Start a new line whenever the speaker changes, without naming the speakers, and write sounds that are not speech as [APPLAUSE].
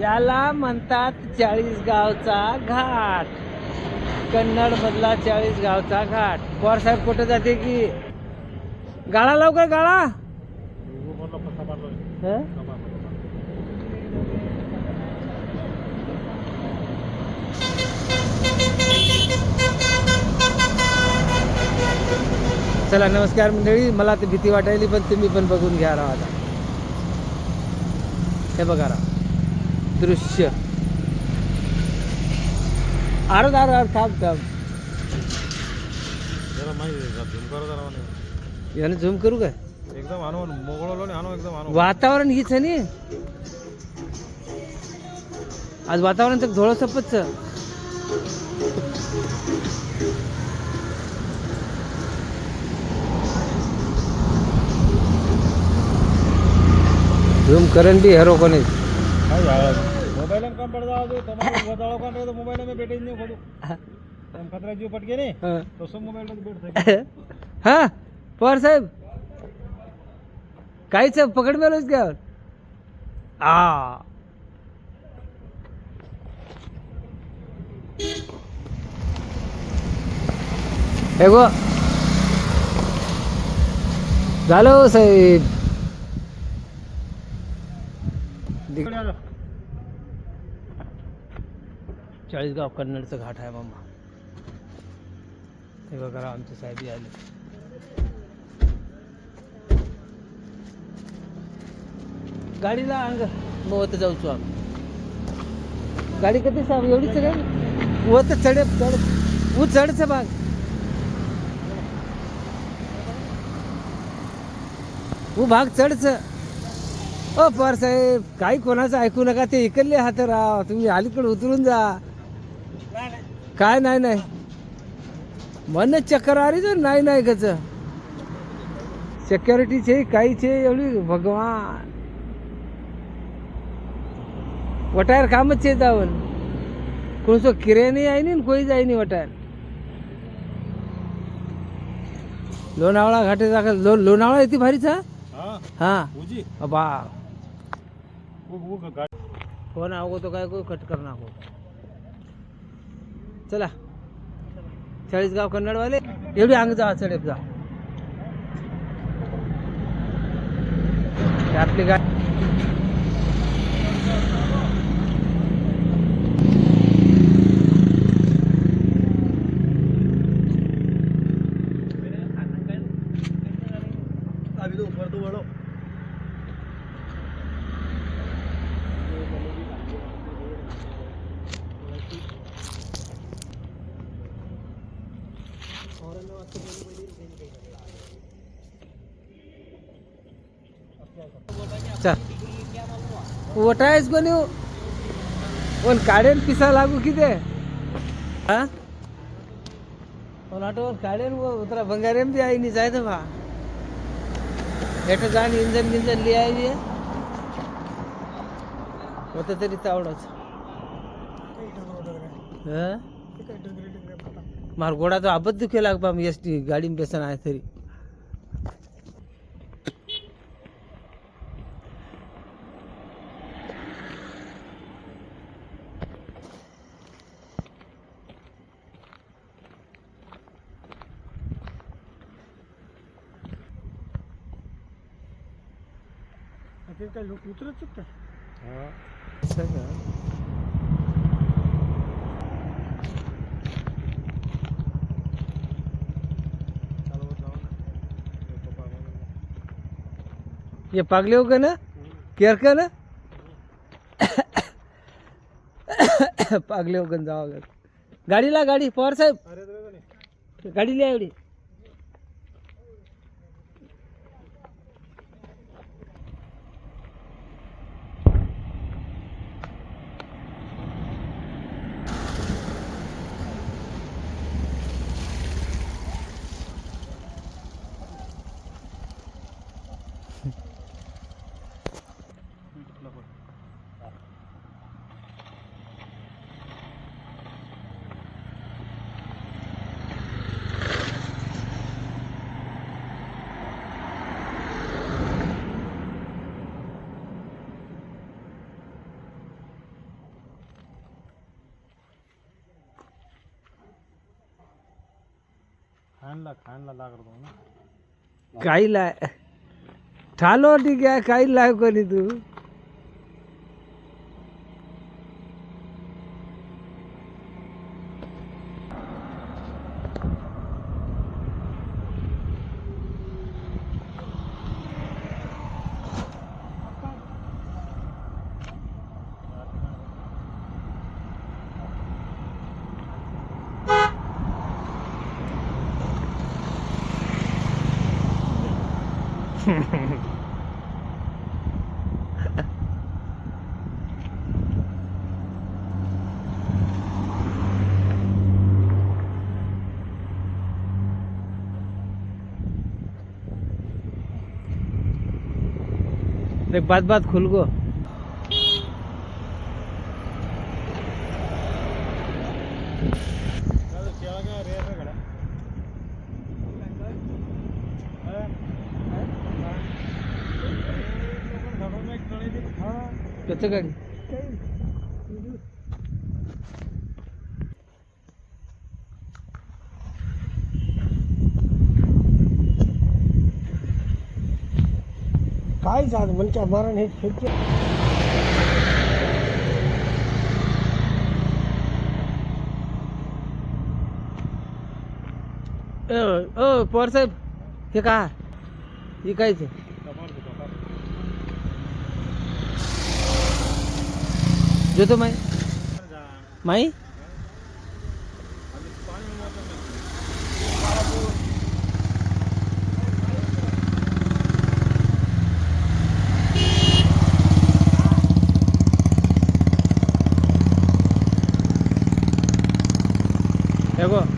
याला म्हणतात चाळीस गावचा घाट. कन्नड मधला चाळीस गावचा घाट. पवार साहेब कुठे जाते की? गाळा लवकर गाळा. चला नमस्कार मंडळी. मला तर भीती वाटायली पण तुम्ही पण बघून घ्या राहा हे बघा राहा दृश्य। अरे अरे अरे थांब थांब. याने झूम करू काय?
एकदम आणू मोगळलो आणू एकदम आणू.
वातावरण हीच आहे नी. आज वातावरण तर धोळं सपच. झूम करन भी हेरो कोणी.
मोबाइल में कम पड़ जाओ जो तुम्हारे बताओ कौन रहे तो मोबाइल में बैठे नहीं खोलो तुम खतरा जीव पट गए नहीं तो सब मोबाइल में बैठ सके
हा पवार साहेब. काहीच पकड मेलोच घ्या हे झालं साहेब. चाळीसगाव कन्नडचं घाट आहे मामा हे बघा आमचे साहेब आले गाडीला अंग मग जाऊचो आम्ही. गाडी कधी साहेब एवढीच काय व तर चढे चढ. ऊ चढच भाग. ऊ भाग चढच. ओ पार साहेब काही कोणाचं ऐकू नका ते इकडले हात राहा तुम्ही अलीकडे उतरून जा. काय नाही नाही. मन चक्कर आली तर नाही नाही कच सिक्युरिटीचे काहीचे एवढी भगवान. वटायर कामच છે जाऊन कोणसो किरे नाही आहे नि कोई जाय नाही वटायर. लोणावळा घाटे जागा लो लोणावळा येते भारीचा
हाँ?
हा.
वो गाड़ी
फोन आवगो तो काय कट करना हो चला. चाळीसगाव कन्नडवाले एवढी अंग जा चढेप जा. आपली गाडी
अभी तो ऊपर तो बढ़ो
चल. ओटायच कोणी पण काढेन पिसा लागू किती हा? पण ऑटोवर काढेन व उतरा भंगारेम बी आई जाय दे बा हेठं जाण इंजन गिंजन लिहायली होत तरी तावडच मार गोडा तो आबत दुखे लाग बा एस टी गाडी बेसन आहे तरी.
काय लोक उतरत का
ये पागले हो गए ना? केअर का ना? [COUGHS] पागले हो गए जाओ गाडी ला गाडी पवार साहेब।
अरे तो नहीं
गाडी लिहा एवढी
खानला खानला लागत ना.
काही लाय ठालो ठीक आहे काही लाय कोणी तू. देख बात बात खुल गो। कसं गाडी
काय झालं? म्हणजे मरण हे
ओ ओ पवार साहेब हे का? हे જોતો માઈ. માઈ? देखो